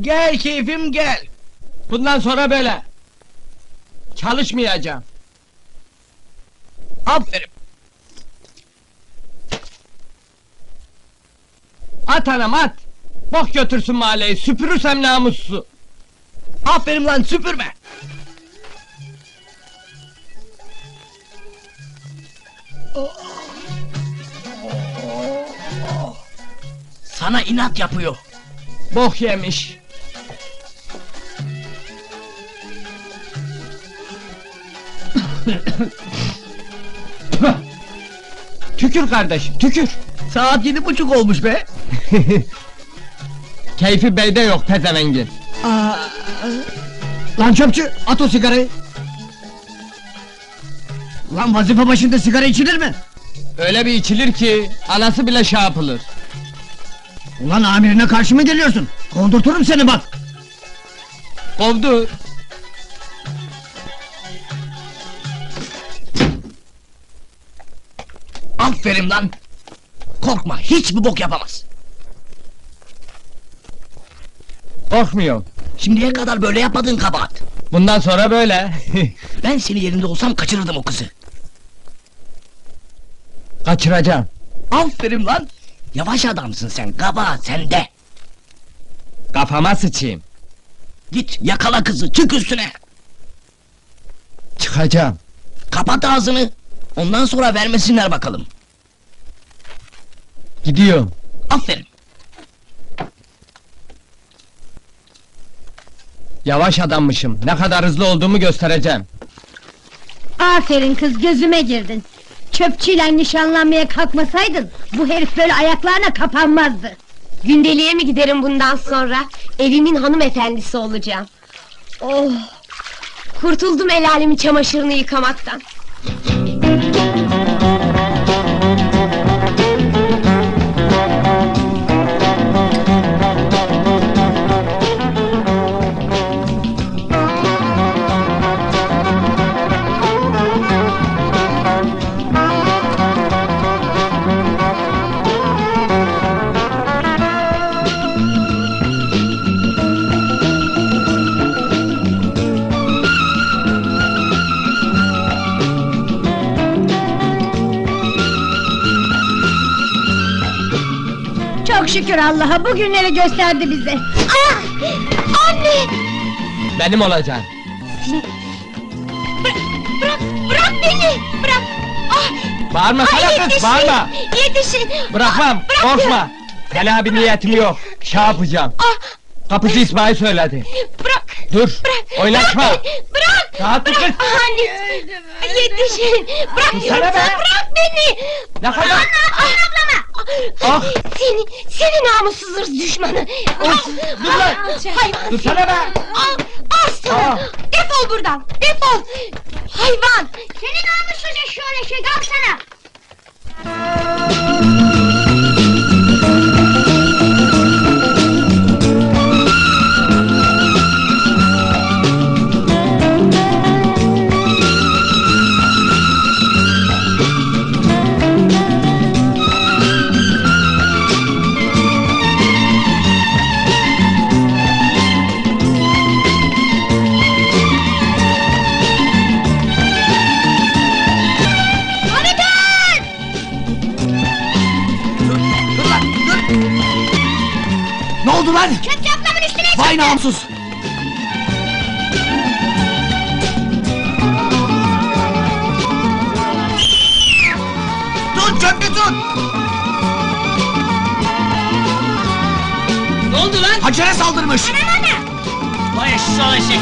Gel keyfim gel. Bundan sonra böyle. Çalışmayacağım. Aferin. At anam at. Bok götürsün mahalleyi, süpürürsem namussu. Aferin lan süpürme. Sana inat yapıyor. Bok yemiş. tükür kardeşim, tükür. Saat yedi buçuk olmuş be. Keyfi beyde yok pezevengin. Aa, lan çöpçü at o sigarayı. Lan vazife başında sigara içilir mi? Öyle bir içilir ki anası bile şey yapılır. Ulan amirine karşı mı geliyorsun? Kondurturum seni bak. Kovdu. Aferin lan. Korkma hiçbir bok yapamaz. Korkmuyorum. Şimdiye kadar böyle yapmadığın kabahat. Bundan sonra böyle. Ben senin yerinde olsam kaçırırdım o kızı. Kaçıracağım. Aferin lan. Yavaş adamsın sen kabahat sende. Kafama sıçayım. Git yakala kızı çık üstüne. Çıkacağım. Kapat ağzını. Ondan sonra vermesinler bakalım. Gidiyorum. Aferin. Yavaş adammışım. Ne kadar hızlı olduğumu göstereceğim. Aferin kız gözüme girdin. Çöpçüyle nişanlanmaya kalkmasaydın bu herif böyle ayaklarına kapanmazdı. Gündeliğe mi giderim bundan sonra? Evimin hanımefendisi olacağım. Oh! Kurtuldum el alemin çamaşırını yıkamaktan. Şükür Allah'a bugünleri gösterdi bize. Ah! Anne! Benim olacaksın. Bırak, bırak beni! Bırak! Ah! Bağırma Ay, sana kız, yetişin! bağırma. Yetişin! Bırakmam, Ah, bırak korkma. Fena bir niyetim yok. Şey yapacağım. Ah! Kapıcı İsmail söyledi. Bırak! Dur, Bırak! oynaşma. Bırak! Bırak! Rahat dur bırak! kız. Anne! Yetişin! Bırak diyorum be! sana, Bırak beni! Ne kadar? Ah! Ah! Seni, seni namussuz hırs düşmanı! Of, dur lan! Hayvan! Dursana be! Al, al sana! Aa! Defol buradan! Defol! Hayvan! Senin namussuzca şöyle şey kalksana. Dur Ne oldu lan? Çöp ablamın üstüne Vay namussuz. Tut çöpü tut. Ne oldu lan? Hacer'e saldırmış. Vay eşşoğlu eşek.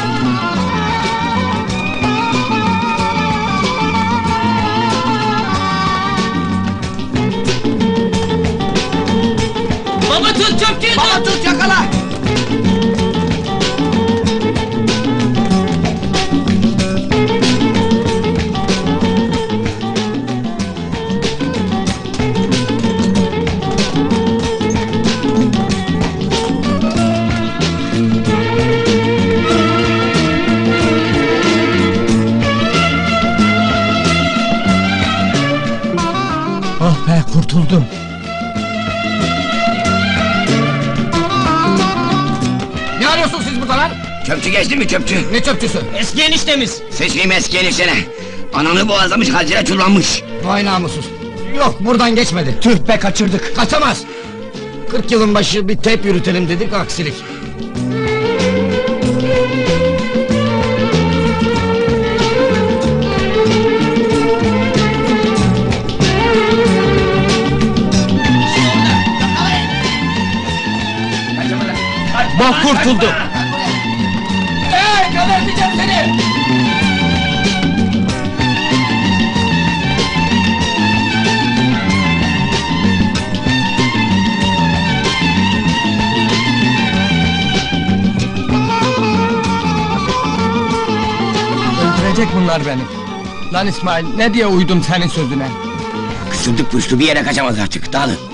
Tut çöpçüyü Baba tut yakala. Oh be kurtuldum. Ne arıyorsun Çöpçü geçti mi çöpçü? Ne çöpçüsü? Eski eniştemiz. Seçeyim eski eniştene. Ananı boğazlamış hazire çullanmış. Vay namussuz. Yok buradan geçmedi. Tüh be kaçırdık. Kaçamaz. 40 yılın başı bir tep yürütelim dedik aksilik. Kurtuldu. Hey, geberteceğim seni. Öldürecek bunlar beni. Lan İsmail ne diye uydum senin sözüne? Kısıldık puştu bir yere kaçamaz artık. Dağılın.